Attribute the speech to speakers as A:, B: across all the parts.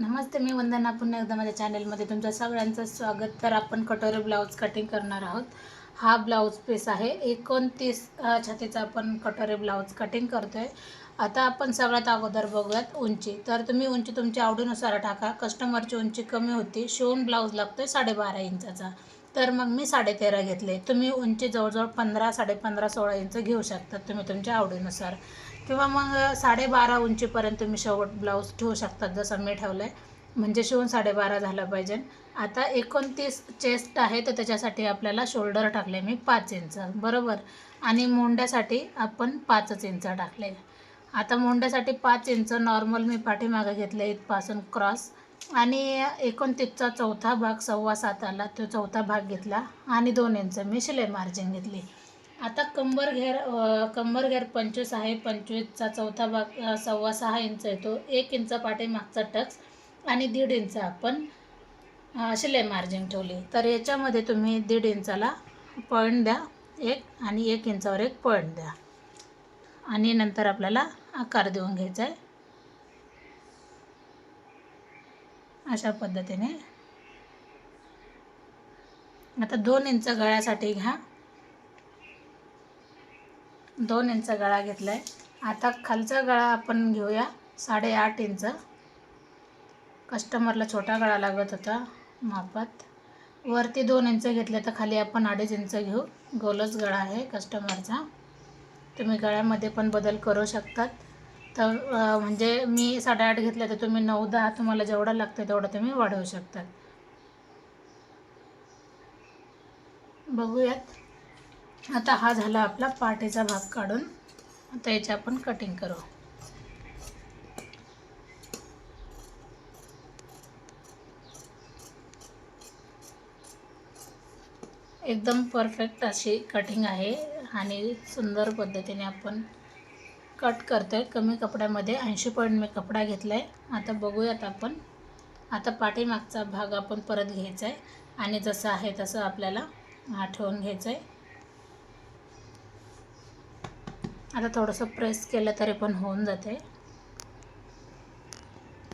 A: नमस्ते मी वंदना. पुन्हा एकदा माझ्या चॅनलमध्ये तुमचं सगळ्यांचं स्वागत. तर आपण कटोरी ब्लाऊज कटिंग करणार आहोत. हा ब्लाऊज पीस आहे. एकोणतीस छातीचा आपण कटोरी ब्लाऊज कटिंग करतो आहे आता आपण सगळ्यात अगोदर बघूयात उंची. तर तुम्ही उंची तुमच्या आवडीनुसार टाका. कस्टमरची उंची कमी होती. शिवून ब्लाऊज लागतो आहे साडेबारा इंचाचा. तर मग मी साडेतेरा घेतले. तुम्ही उंची जवळजवळ पंधरा साडेपंधरा सोळा इंच घेऊ शकता तुम्ही तुमच्या आवडीनुसार. किंवा मग साडेबारा उंचीपर्यंत तुम्ही शेवट ब्लाऊज ठेवू शकतात जसं मी ठेवलं आहे म्हणजे शिवून साडेबारा झालं पाहिजे. आता एकोणतीस चेस्ट आहे तर त्याच्यासाठी आपल्याला शोल्डर टाकले मी पाच इंच. बरोबर? आणि मोंड्यासाठी आपण पाचच इंच टाकले. आता मोंड्यासाठी पाच इंच नॉर्मल मी पाठीमागं घेतले इथपासून क्रॉस. आणि एकोणतीसचा चौथा भाग सव्वा सात आला तो चौथा भाग घेतला. आणि दोन इंच मी शिलाई मार्जिन घेतली. आता कंबर घेर कंबर घेर पंचवीस आहे पंचवीसचा चौथा भाग सव्वा सहा इंच येतो एक इंच पाठीमागचा टक्स आणि दीड इंच आपण अशी शिलाई मार्जिन ठेवली. तर याच्यामध्ये तुम्ही दीड इंचाला पॉईंट द्या एक आणि एक इंचावर एक पॉईंट द्या. आणि नंतर आपल्याला आकार देऊन घ्यायचा आहे. अशा पद्धतीने. आता दोन इंच गळ्यासाठी घ्या. दोन इंच गळा घेतला आहे आता खालचा गळा आपण घेऊया साडेआठ इंच. कस्टमरला छोटा गळा लागत होता मापात. वरती दोन इंच घेतले तर खाली आपण अडीच इंच घेऊ. गोलच गळा आहे कस्टमरचा. तुम्ही गळ्यामध्ये पण बदल करू शकतात. तर म्हणजे मी साडेआठ घेतले तर तुम्ही नऊ दहा तुम्हाला जेवढं लागतं तेवढं तुम्ही वाढवू शकतात. बघूयात. आता हा झाला आपला पाठीचा भाग काढून. आता याची आपण कटिंग करू. एकदम परफेक्ट अशी कटिंग आहे आणि सुंदर पद्धतीने आपण कट करतो आहे कमी कपड्यामध्ये ऐंशी पॉईंट मी कपडा घेतला आहे आता बघूयात आपण. आता पाठीमागचा भाग आपण परत घ्यायचा आहे आणि जसं आहे तसं आपल्याला हा ठेवून घ्यायचं आहे आता थोडंसं प्रेस केलं तरी पण होऊन जाते.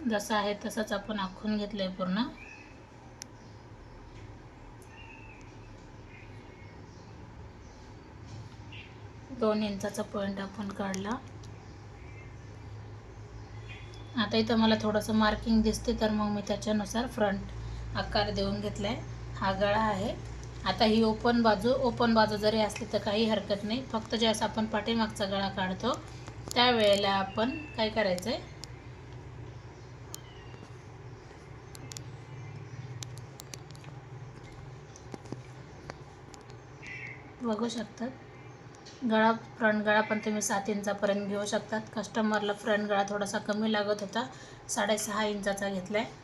A: जसं आहे तसंच आपण आखून घेतलं आहे पूर्ण. दोन इंचाचा पॉईंट आपण काढला. आता इथं मला थोडंसं मार्किंग दिसते तर मग मी त्याच्यानुसार फ्रंट आकार देऊन घेतला आहे हा गळा आहे. आता ही ओपन बाजू ओपन बाजू जरी असली तर काही हरकत नाही. फक्त ज्यावेळेस आपण पाठीमागचा गळा काढतो त्यावेळेला आपण काय करायचं आहे बघू शकतात. गळा फ्रंट गळा पण तुम्ही सात इंचापर्यंत घेऊ शकतात. कस्टमरला फ्रंट गळा थोडासा कमी लागत होता. साडेसहा इंचाचा घेतला आहे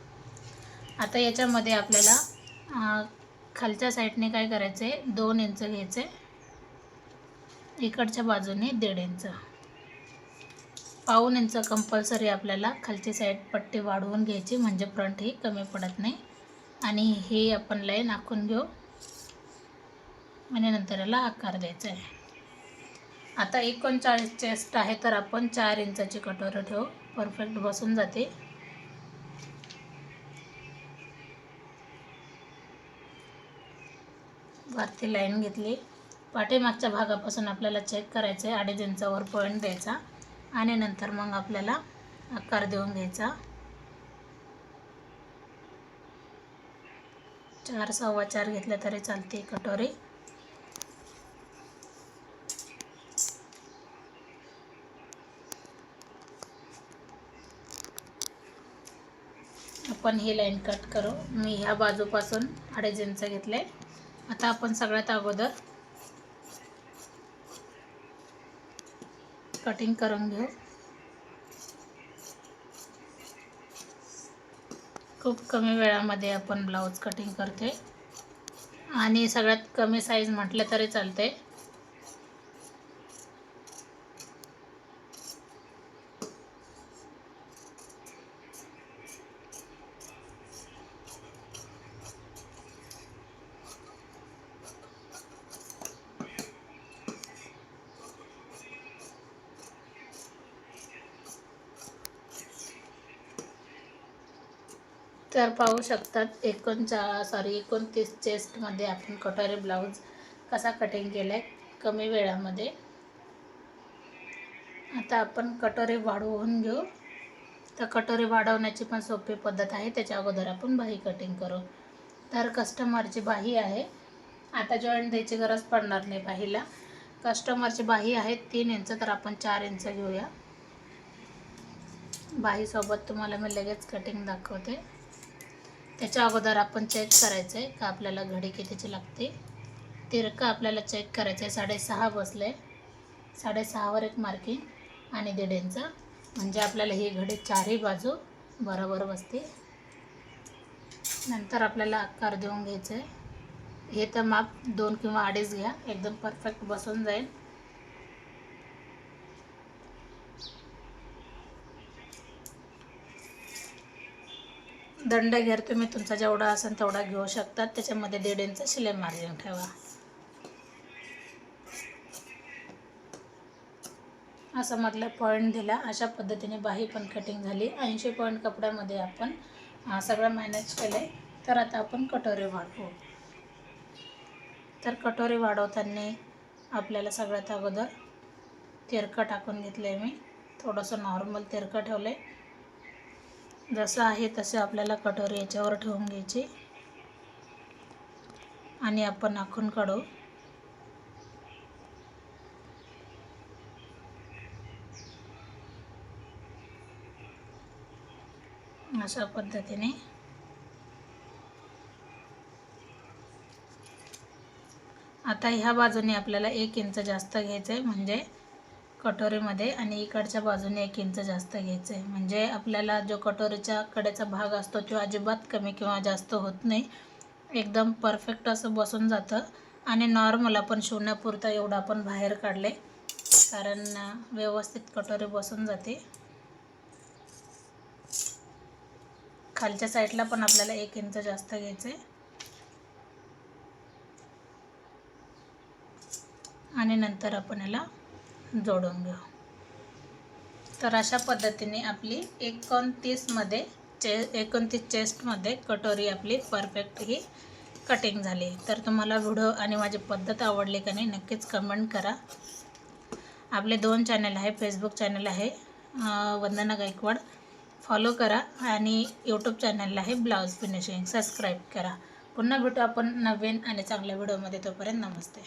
A: आता याच्यामध्ये आपल्याला खालच्या साईडने काय करायचं आहे दोन इंच घ्यायचं आहे इकडच्या बाजूने दीड इंच. पाऊन इंच कंपल्सरी आपल्याला खालची साईड पट्टी वाढवून घ्यायची म्हणजे फ्रंट ही कमी पडत नाही. आणि हे आपण लाईन आखून घेऊ. आणि नंतर याला आकार द्यायचा आहे आता एकोणचाळीस चेस्ट आहे तर आपण चार इंचाची कटोरी ठेवू. परफेक्ट बसून जाते. वरती लाईन घेतली. पाठीमागच्या भागापासून आपल्याला चेक करायचं आहे. अडीच इंचावर पॉईंट द्यायचा. आणि नंतर मग आपल्याला आकार देऊन घ्यायचा. चार सव्वा चार घेतल्या तरी चालते कटोरी. आपण ही लाईन कट करू. मी ह्या बाजूपासून अडीच इंच घेतले. आता आपण सगळ्यात अगोदर कटिंग करून घेऊ. खूप कमी वेळामध्ये आपण ब्लाऊज कटिंग करते. आणि सगळ्यात कमी साईज म्हटलं तरी चालते तर पाहू शकतात एकोणचा सॉरी एकोणतीस चेस्टमध्ये आपण कटोरी ब्लाऊज कसा कटिंग केला आहे कमी वेळामध्ये. आता आपण कटोरी वाढवून घेऊ. तर कटोरी वाढवण्याची पण सोपी पद्धत आहे त्याच्या अगोदर आपण बाही कटिंग करू. तर कस्टमरची बाही आहे. आता जॉईंट द्यायची गरज पडणार नाही बाहीला कस्टमरची बाही आहे तीन इंच तर आपण चार इंच घेऊया. बाहीसोबत तुम्हाला मी लगेच कटिंग दाखवते. त्याच्या अगोदर आपण चेक करायचं आहे का आपल्याला घडी कितीची लागते. तिरकं आपल्याला चेक करायचं आहे साडेसहा बसले. साडेसहावर एक मार्किंग आणि दीड इंच म्हणजे आपल्याला ही घडी चारही बाजू बरोबर बसते. नंतर आपल्याला आकार देऊन घ्यायचं आहे हे तर माप दोन किंवा अडीच घ्या. एकदम परफेक्ट बसून जाईल. दंड घेर तुम्ही तुमचा जेवढा असेल तेवढा घेऊ शकता. त्याच्यामध्ये दीड इंच शिलाई मार्जिन ठेवा. असा मधला पॉईंट दिला. अशा पद्धतीने बाही पण कटिंग झाली. ऐंशी पॉईंट कपड्यामध्ये आपण सगळं मॅनेज केलं तर आता आपण कटोरी वाढवू. तर कटोरी वाढवताना आपल्याला सगळ्यात अगोदर तिरकं टाकून घेतलं आहे मी. थोडंसं नॉर्मल तिरकं ठेवलं आहे जसं आहे तसे आपल्याला कटोरी याच्यावर ठेवून घ्यायची. आणि आपण आखून काढू. अशा पद्धतीने. आता ह्या बाजूने आपल्याला एक इंच जास्त घ्यायचं आहे म्हणजे कटोरीमध्ये आणि इकडच्या बाजूने एक इंच जास्त घ्यायचं. आहे म्हणजे आपल्याला जो कटोरीच्या कडेचा भाग असतो तो अजिबात कमी किंवा जास्त होत नाही. एकदम परफेक्ट असं बसून जातं. आणि नॉर्मल आपण शिवण्यापुरतं एवढं आपण बाहेर काढले. कारण व्यवस्थित कटोरी बसून जाते. खालच्या साईडला पण आपल्याला एक इंच जास्त घ्यायचं. आहे आणि नंतर आपण याला जोडून घेऊ. तर अशा पद्धतीने आपली एकोणतीसमध्ये चे एकोणतीस चेस्टमध्ये कटोरी आपली परफेक्ट ही कटिंग झाली. तर तुम्हाला व्हिडिओ आणि माझी पद्धत आवडली का नाही नक्कीच कमेंट करा. आपले दोन चॅनल आहे फेसबुक चॅनल आहे वंदना गायकवाड. फॉलो करा आणि यूट्यूब चॅनल आहे ब्लाऊज फिनिशिंग सबस्क्राईब करा. पुन्हा भेटू आपण नवीन आणि चांगल्या व्हिडिओमध्ये तोपर्यंत नमस्ते.